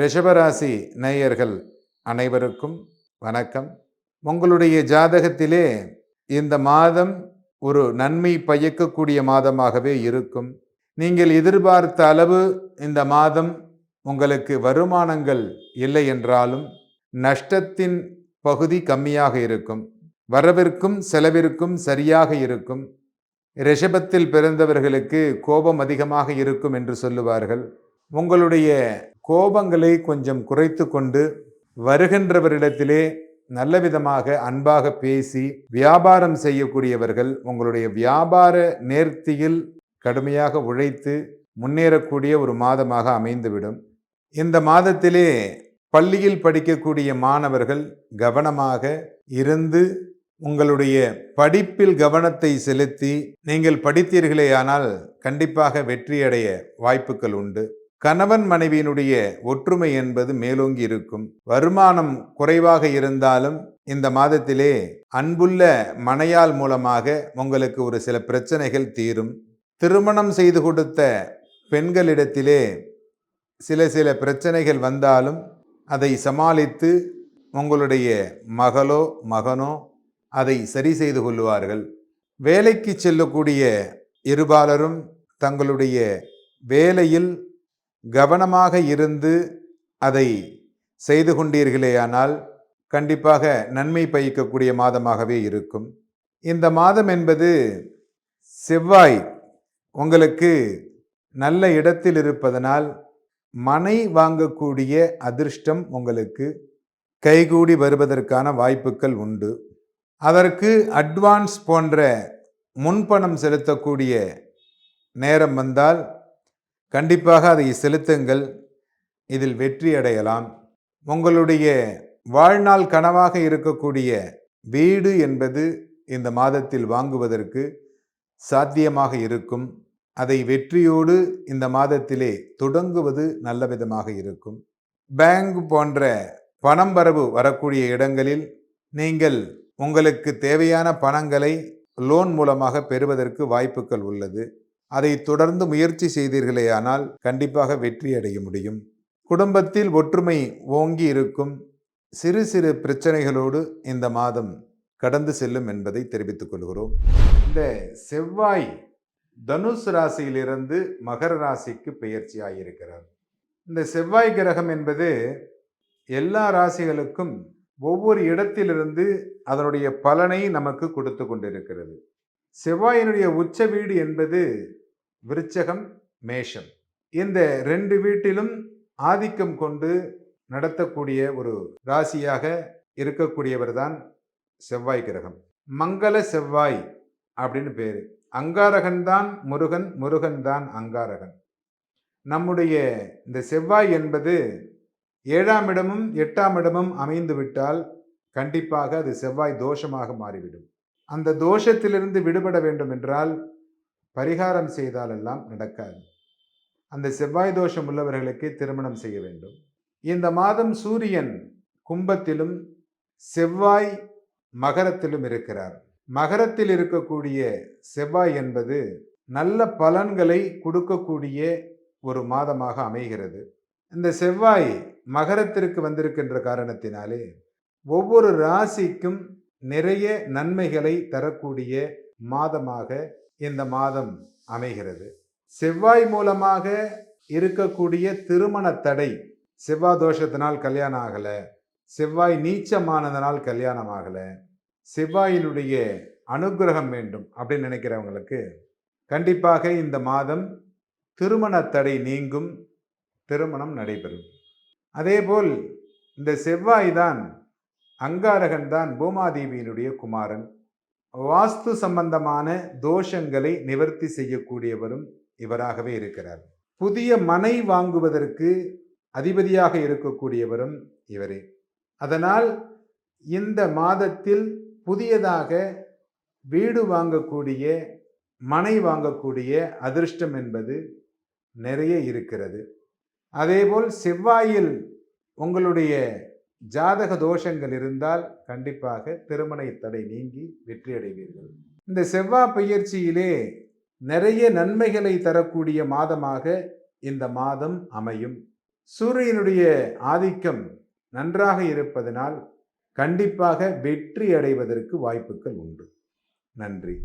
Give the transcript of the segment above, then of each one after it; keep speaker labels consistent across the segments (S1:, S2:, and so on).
S1: ரிஷபராசி நேயர்கள் அனைவருக்கும் வணக்கம். உங்களுடைய ஜாதகத்திலே இந்த மாதம் ஒரு நன்மை பயக்கக்கூடிய மாதமாகவே இருக்கும். நீங்கள் எதிர்பார்த்த அளவு இந்த மாதம் உங்களுக்கு வருமானங்கள் இல்லை என்றாலும் நஷ்டத்தின் பகுதி கம்மியாக இருக்கும். வரவிற்கும் செலவிற்கும் சரியாக இருக்கும். ரிஷபத்தில் பிறந்தவர்களுக்கு கோபம் அதிகமாக இருக்கும் என்று சொல்லுவார்கள். உங்களுடைய கோபங்களை கொஞ்சம் குறைத்து கொண்டு வருகின்றவரிடத்திலே நல்ல விதமாக அன்பாக பேசி வியாபாரம் செய்யக்கூடியவர்கள் உங்களுடைய வியாபார நேர்த்தியில் கடுமையாக உழைத்து முன்னேறக்கூடிய ஒரு மாதமாக அமைந்துவிடும். இந்த மாதத்திலே பள்ளியில் படிக்கக்கூடிய மாணவர்கள் கவனமாக இருந்து உங்களுடைய படிப்பில் கவனத்தை செலுத்தி நீங்கள் படித்தீர்களேயானால் கண்டிப்பாக வெற்றியடைய வாய்ப்புகள் உண்டு. கணவன் மனைவியினுடைய ஒற்றுமை என்பது மேலோங்கி இருக்கும். வருமானம் குறைவாக இருந்தாலும் இந்த மாதத்திலே அன்புள்ள மனையால் மூலமாக உங்களுக்கு ஒரு சில பிரச்சனைகள் தீரும். திருமணம் செய்து கொடுத்த பெண்களிடத்திலே சில சில பிரச்சனைகள் வந்தாலும் அதை சமாளித்து உங்களுடைய மகளோ மகனோ அதை சரி செய்து கொள்வார்கள். வேலைக்கு செல்லக்கூடிய இருபாலரும் தங்களுடைய வேலையில் கவனமாக இருந்து அதை செய்து கொண்டீர்களேயானால் கண்டிப்பாக நன்மை பயக்கக்கூடிய மாதமாகவே இருக்கும். இந்த மாதம் என்பது செவ்வாய் உங்களுக்கு நல்ல இடத்தில் இருப்பதனால் மனை வாங்கக்கூடிய அதிர்ஷ்டம் உங்களுக்கு கைகூடி வருவதற்கான வாய்ப்புகள் உண்டு. அதற்கு அட்வான்ஸ் போன்ற முன்பணம் செலுத்தக்கூடிய நேரம் வந்தால் கண்டிப்பாக அதை செலுத்துங்கள். இதில் வெற்றி அடையலாம். உங்களுடைய வாழ்நாள் கனவாக இருக்கக்கூடிய வீடு என்பது இந்த மாதத்தில் வாங்குவதற்கு சாத்தியமாக இருக்கும். அதை வெற்றியோடு இந்த மாதத்திலே தொடங்குவது நல்ல விதமாக இருக்கும். பேங்க் போன்ற பணம் வரவு வரக்கூடிய இடங்களில் நீங்கள் உங்களுக்கு தேவையான பணங்களை லோன் மூலமாக பெறுவதற்கு வாய்ப்புகள் உள்ளது. அதை தொடர்ந்து முயற்சி செய்தீர்களேயானால் கண்டிப்பாக வெற்றி அடைய முடியும். குடும்பத்தில் ஒற்றுமை ஓங்கி இருக்கும் சிறு சிறு பிரச்சனைகளோடு இந்த மாதம் கடந்து செல்லும் என்பதை தெரிவித்துக் கொள்கிறோம். இந்த செவ்வாய் தனுசு ராசியிலிருந்து மகர ராசிக்கு பெயர்ச்சியாகியிருக்கிறார் இந்த செவ்வாய் கிரகம் என்பது எல்லா ராசிகளுக்கும் ஒவ்வொரு இடத்திலிருந்து அதனுடைய பலனை நமக்கு கொடுத்து கொண்டிருக்கிறது. செவ்வாயினுடைய உச்ச வீடு என்பது விருச்சகம் மேஷம். இந்த ரெண்டு வீட்டிலும் ஆதிக்கம் கொண்டு நடத்தக்கூடிய ஒரு ராசியாக இருக்கக்கூடியவர் தான் செவ்வாய் கிரகம். மங்கள செவ்வாய் அப்படின்னு பேர். அங்காரகன் தான் முருகன் முருகன் தான் அங்காரகன். நம்முடைய இந்த செவ்வாய் என்பது ஏழாம் இடமும் எட்டாம் இடமும் அமைந்து விட்டால் கண்டிப்பாக அது செவ்வாய் தோஷமாக மாறிவிடும். அந்த தோஷத்திலிருந்து விடுபட வேண்டும் என்றால் பரிகாரம் செய்தாலெல்லாம் நடக்காது. அந்த செவ்வாய் தோஷம் உள்ளவர்களுக்கு திருமணம் செய்ய வேண்டும். இந்த மாதம் சூரியன் கும்பத்திலும் செவ்வாய் மகரத்திலும் இருக்கிறார். மகரத்தில் இருக்கக்கூடிய செவ்வாய் என்பது நல்ல பலன்களை கொடுக்கக்கூடிய ஒரு மாதமாக அமைகிறது. இந்த செவ்வாய் மகரத்திற்கு வந்திருக்கின்ற காரணத்தினாலே ஒவ்வொரு ராசிக்கும் நிறைய நன்மைகளை தரக்கூடிய மாதமாக இந்த மாதம் அமைகிறது. செவ்வாய் மூலமாக இருக்கக்கூடிய திருமண தடை செவ்வாய் தோஷத்தினால் கல்யாணம் ஆகலை. செவ்வாய் நீச்சமானதனால் கல்யாணம் ஆகலை. செவ்வாயினுடைய அனுகிரகம் வேண்டும் அப்படின்னு நினைக்கிறவங்களுக்கு கண்டிப்பாக இந்த மாதம் திருமண தடை நீங்கும். திருமணம் நடைபெறும். அதேபோல் இந்த செவ்வாய் தான் அங்காரகன் தான் பூமாதேவியினுடைய குமாரன். வாஸ்து சம்பந்தமான தோஷங்களை நிவர்த்தி செய்யக்கூடியவரும் இவராகவே இருக்கிறார். புதிய மனை வாங்குவதற்கு அதிபதியாக இருக்கக்கூடியவரும் இவரே. அதனால் இந்த மாதத்தில் புதியதாக வீடு வாங்கக்கூடிய மனை வாங்கக்கூடிய அதிர்ஷ்டம் என்பது நிறைய இருக்கிறது. அதேபோல் செவ்வாயில் உங்களுடைய ஜாதக தோஷங்கள் இருந்தால் கண்டிப்பாக திருமண தடை நீங்கி வெற்றி அடைவீர்கள் இந்த செவ்வாய் பயிற்சியிலே நிறைய நன்மைகளை தரக்கூடிய மாதமாக இந்த மாதம் அமையும். சூரியனுடைய ஆதிக்கம் நன்றாக இருப்பதனால் கண்டிப்பாக வெற்றி அடைவதற்கு வாய்ப்புகள் உண்டு. நன்றி.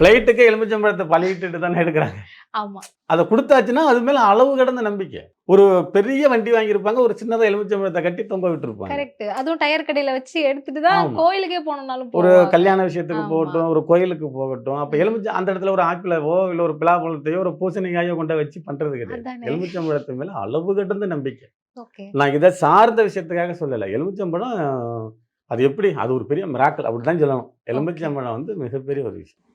S2: ஃப்ளைட்டுக்கு எலுமிச்சம்பழத்தை பழகிட்டு தானே எடுக்கிறாங்க.
S3: ஆமா.
S2: அதை கொடுத்தாச்சுன்னா அது மேல அளவு கடந்த நம்பிக்கை. ஒரு பெரிய வண்டி வாங்கியிருப்பாங்க ஒரு சின்னதா எலுமிச்சம்பழத்தை கட்டி தொங்க விட்டுருப்பாங்க.
S3: கரெக்ட் அதுவும் டயர் கடையில வச்சு எடுத்துட்டு தான். கோயிலுக்கே போனோம்னாலும்
S2: ஒரு. கல்யாண விஷயத்துக்கு. போகட்டும் ஒரு கோயிலுக்கு போகட்டும் அப்ப எலுமிச்சை அந்த இடத்துல ஒரு ஆப்பிளவோ இல்ல ஒரு பிலாப்பழத்தையோ ஒரு பூசணிக்காயோ கொண்டு வச்சு பண்றது கிடையாது. எலுமிச்சம்பழத்து மேல அளவு கடந்த நம்பிக்கை. நான் இதை சார்ந்த விஷயத்துக்காக சொல்லலை. எலுமிச்சம்பழம் அது எப்படி? அது ஒரு பெரிய மிராக்கல் அப்படிதான் சொல்லணும். எலுமிச்சம்பழம் வந்து மிகப்பெரிய ஒரு விஷயம்.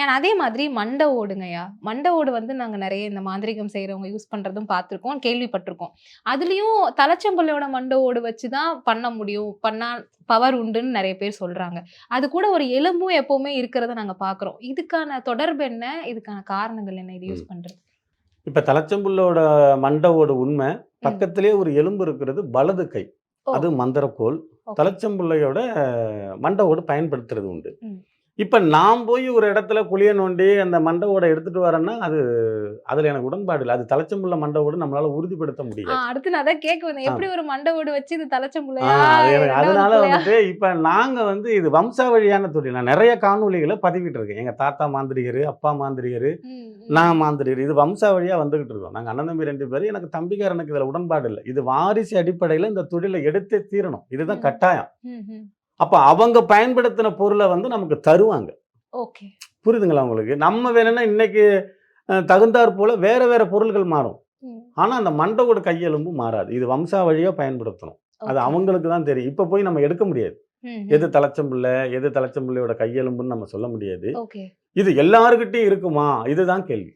S3: ஏன்னா அதே மாதிரி மண்டை ஓடுங்கய்யா. மண்டை ஓடு வந்து நாங்க நிறைய இந்த மாந்திரிகம் செய்றவங்க யூஸ் பண்றதும் பார்த்திருக்கோம் கேள்விப்பட்டிருக்கோம். அதுலயும் தலைச்சங்கொல்லையோட மண்டை ஓடு வச்சு தான் பண்ண முடியும். பண்ணா பவர் உண்டுன்னு நிறைய பேர் சொல்றாங்க. அது கூட ஒரு எலும்பும் எப்பவுமே இருக்கிறத நாங்க பாக்குறோம் இதுக்கான தொடர்பு என்ன? இதுக்கான காரணங்கள் என்ன? இது யூஸ் பண்றது.
S2: இப்ப தலைச்சம்புள்ளோட மண்டவோட உண்மை. பக்கத்திலே ஒரு எலும்பு இருக்கிறது வலது கை. அது மந்திரக்கோல். தலைச்சம்புள்ளையோட மண்டவோடு பயன்படுத்துறது உண்டு. இப்ப நான் போய் ஒரு இடத்துல குளிய நோண்டி அந்த மண்டவோட எடுத்துட்டு வரேன்னா அது அதுல எனக்கு உடன்பாடு இல்லை. அது தலைச்சம்புள்ள மண்டவோடு நம்மளால உறுதிப்படுத்த
S3: ஆ,
S2: முடியாது
S3: அடுத்து நான் அதான் கேட்க வந்தேன். எப்படி ஒரு மண்டை ஓடு வச்சு இது ரெண்டாவது
S2: அதனால? வந்துட்டு இப்ப நாங்க வந்து இது வம்சாவழியான தொழில். நான் நிறைய காணொளிகளை பதிவிட்டு இருக்கேன். எங்க தாத்தா மாந்திரிகர் அப்பா மாந்திரிகர். நான் மாந்திரிகர் இது வம்சாவழியா வந்துகிட்டு இருக்கோம். நாங்க அண்ணன் தம்பி ரெண்டு பேரும் எனக்கு தம்பிக்காரனுக்கு இதுல உடன்பாடு இல்லை. இது வாரிசு அடிப்படையில இந்த தொழிலை எடுத்தே தீரணும். இதுதான். கட்டாயம். அப்ப அவங்க பயன்படுத்தின பொருளை வந்து நமக்கு தருவாங்க.
S3: ஓகே.
S2: புரியுதுங்களா உங்களுக்கு? நம்ம வேணும்னா இன்னைக்கு தகுந்தாற் போல வேற வேற பொருள்கள் மாறும்.
S3: ம்,
S2: ஆனா அந்த மண்டவோட கையெலும்பு மாறாது. இது வம்சாவழியா பயன்படுத்தணும். அது. அவங்களுக்கு தான் தெரியும். இப்ப போய் நம்ம எடுக்க முடியாது. எது தலைச்சம்பிள்ளை எது தலைச்சம்பிள்ளையோட கையெலும்புன்னு நம்ம சொல்ல முடியாது. இது எல்லாருக்கிட்டையும் இருக்குமா? இதுதான் கேள்வி.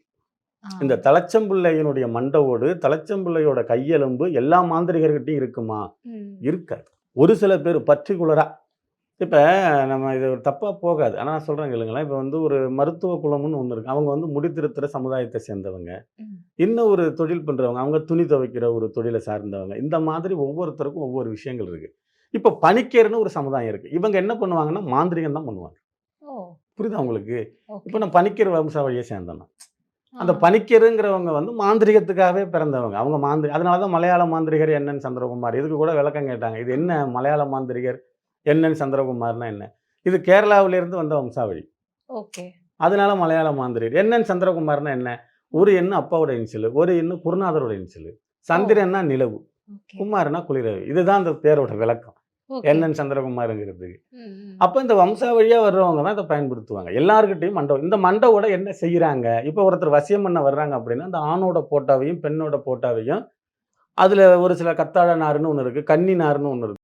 S2: இந்த தலைச்சம்பிள்ளையினுடைய மண்டவோடு தலைச்சம்பிள்ளையோட கையெலும்பு எல்லா மாந்திரிகர்கிட்டையும் இருக்குமா. இருக்காது. ஒரு சில பேர் பர்டிகுலரா இப்ப நம்ம இது ஒரு தப்பா போகாது. ஆனா நான் சொல்றேன் கேளுங்களேன். இப்ப வந்து ஒரு மருத்துவ குலம்னு ஒண்ணு இருக்கு. அவங்க வந்து முடித்திருத்துற சமுதாயத்தை சேர்ந்தவங்க. இன்னும் ஒரு தொழில் பண்றவங்க அவங்க துணி துவைக்கிற ஒரு தொழிலை சார்ந்தவங்க. இந்த மாதிரி ஒவ்வொருத்தருக்கும் ஒவ்வொரு விஷயங்கள் இருக்கு. இப்ப பணிக்கேர்னு ஒரு சமுதாயம் இருக்கு. இவங்க என்ன பண்ணுவாங்கன்னா மாந்திரிகம் தான் பண்ணுவாங்க. புரியுதா உங்களுக்கு? இப்போ நான் பணிக்கர் வம்சாவழியை சேர்ந்தேன். அந்த. பணிக்கருங்கிறவங்க வந்து மாந்திரிகத்துக்காகவே பிறந்தவங்க. அவங்க மாந்திரி அதனால தான் மலையாள மாந்திரிகர் என்னன்னு சந்திரகுமார். இதுக்கு கூட விளக்கம் கேட்டாங்க. இது என்ன மலையாள மாந்திரிகர்? என்னன்னு சந்திரகுமார்னா என்ன? இது கேரளாவிலிருந்து வந்த வம்சாவழி.
S3: ஓகே.
S2: அதனால மலையாள மாந்திரிகர் என்னன்னு சந்திரகுமார்னா என்ன? ஒரு எண்ணு அப்பாவோட இன்சிலு ஒரு எண்ணு குருநாதரோட இன்சிலு சந்திரன்னா நிலவு குமார்னா குளிரவு. இதுதான் அந்த பேரோட விளக்கம்.
S3: ஓகே.
S2: என்னன்னு சந்திரகுமாருங்கிறதுக்கு. அப்போ இந்த வம்சாவழியா வர்றவங்க தான் இதை பயன்படுத்துவாங்க. எல்லாருக்கிட்டையும் மண்டபம் இந்த மண்டவோட என்ன செய்யறாங்க இப்போ ஒருத்தர் வசியம் பண்ண வர்றாங்க அப்படின்னா அந்த ஆணோட போட்டாவையும் பெண்ணோட போட்டாவையும் அதுல ஒரு சில கத்தாழ நாருன்னு ஒன்று இருக்கு கன்னி நாருன்னு ஒன்று இருக்கு.